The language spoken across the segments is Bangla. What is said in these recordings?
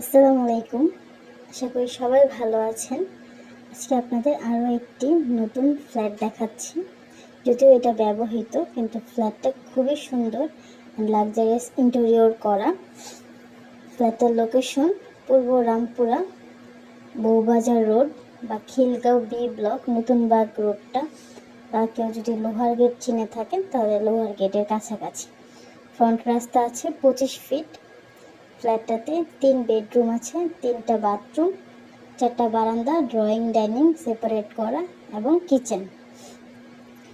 আসসালামু আলাইকুম। আশা করি সবাই ভালো আছেন। আজকে আপনাদের আরও একটি নতুন ফ্ল্যাট দেখাচ্ছি। যদিও এটা ব্যবহৃত, কিন্তু ফ্ল্যাটটা খুবই সুন্দর লাক্সারিয়াস ইন্টেরিয়র করা। ফ্ল্যাটের লোকেশন পূর্ব রামপুরা বৌবাজার রোড বা খিলগাঁও বি ব্লক নতুনবাগ রোডটা। বা কেউ যদি লোহার গেট চিনে থাকেন, তাহলে লোহার গেটের কাছাকাছি। ফ্রন্ট রাস্তা আছে পঁচিশ ফিট ফ্ল্যাটটাতে তিন বেডরুম আছে, তিনটা বাথরুম, চারটা বারান্দা, ড্রয়িং, ডাইনিং, সেপারেট করা এবং কিচেন।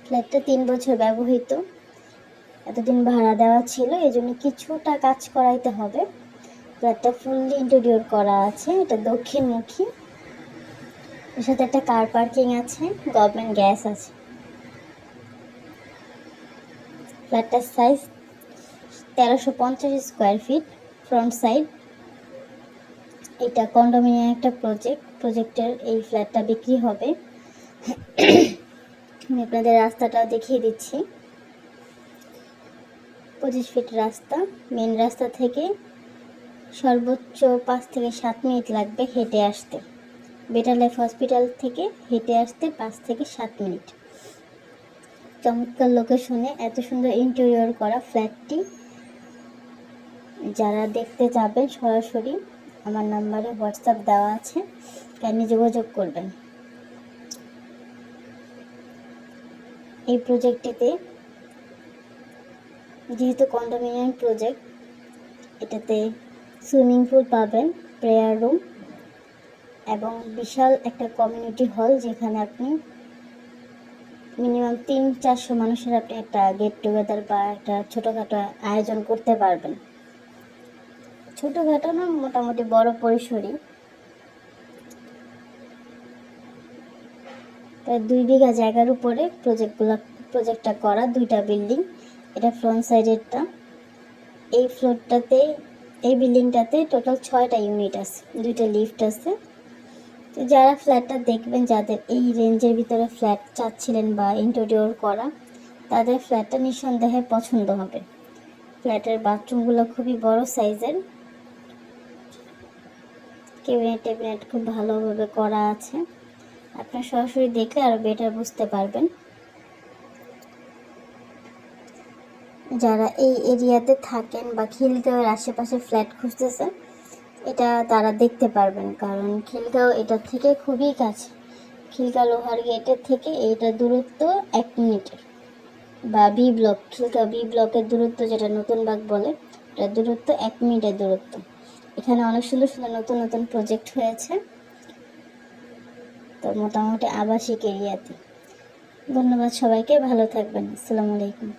ফ্ল্যাটটা তিন বছর ব্যবহৃত। এতদিন ভাড়া দেওয়া ছিল এই জন্য কিছুটা কাজ করাইতে হবে। ফ্ল্যাটটা ফুললি ইন্টেরিয়র করা আছে, এটা দক্ষিণমুখী। এর সাথে একটা কার পার্কিং আছে গভর্নমেন্ট গ্যাস আছে। ফ্ল্যাটটার সাইজ তেরোশো পঞ্চাশ স্কোয়ার ফিট ফ্রন্ট সাইড এটা কন্ডোমিনিয়াম একটা প্রজেক্ট প্রজেক্টের এই ফ্ল্যাটটা বিক্রি হবে। আমি আপনাদের রাস্তাটা দেখিয়ে দিচ্ছি। পঁচিশ ফিট রাস্তা মেন রাস্তা থেকে সর্বোচ্চ পাঁচ থেকে সাত মিনিট লাগবে হেঁটে আসতে। বেটার লাইফ হসপিটাল থেকে হেঁটে আসতে পাঁচ থেকে সাত মিনিট। চমৎকার লোকেশনে এত সুন্দর ইন্টেরিয়র করা ফ্ল্যাটটি যারা দেখতে যাবেন সরাসরি, আমার নাম্বারে হোয়াটসঅ্যাপ দেওয়া আছে কাইন্ডলি যোগাযোগ করবেন। এই প্রজেক্টটিতে, যেহেতু কন্ডোমিনিয়াম প্রজেক্ট এটাতে সুইমিং পুল পাবেন প্রেয়ার রুম এবং বিশাল একটা কমিউনিটি হল যেখানে আপনি মিনিমাম তিন চারশো মানুষের আপনি একটা গেট টুগেদার বা একটা ছোটোখাটো আয়োজন করতে পারবেন। ছোটোখাটো না, মোটামুটি বড় পরিসরই। প্রায় দুই বিঘা জায়গার উপরে প্রজেক্টগুলো প্রজেক্টটা করা, দুইটা বিল্ডিং এটা ফ্রন্ট সাইডেরটা এই ফ্লোরটাতে এই বিল্ডিংটাতে টোটাল ছয়টা ইউনিট আছে, দুইটা লিফট আছে। তো যারা ফ্ল্যাটটা দেখবেন, যাদের এই রেঞ্জের ভিতরে ফ্ল্যাট চাচ্ছিলেন বা ইন্টেরিয়র করা, তাদের ফ্ল্যাটটা নিঃসন্দেহে পছন্দ হবে। ফ্ল্যাটের বাথরুমগুলো খুবই বড় সাইজের কেবিনেট টেবিনেট খুব ভালোভাবে করা আছে। আপনার সরাসরি দেখলে আরও বেটার বুঝতে পারবেন। যারা এই এরিয়াতে থাকেন বা খিলগাঁওয়ের আশেপাশে ফ্ল্যাট খুঁজতেছেন, এটা তারা দেখতে পারবেন। কারণ খিলগাঁও এটা থেকে খুবই কাছে। খিলগাঁও লোহার গেটের থেকে এইটা দূরত্ব এক মিনিটের বা বি ব্লক খিলগাঁও বি ব্লকের দূরত্ব যেটা নতুন বাগ বলে এটা দূরত্ব এক মিনিটের দূরত্ব। এখানে অনেক সুন্দর সুন্দর নতুন নতুন প্রজেক্ট হয়েছে। তো মোটামুটি আবাসিক এরিয়াতে ধন্যবাদ সবাইকে, ভালো থাকবেন। আসসালামু আলাইকুম।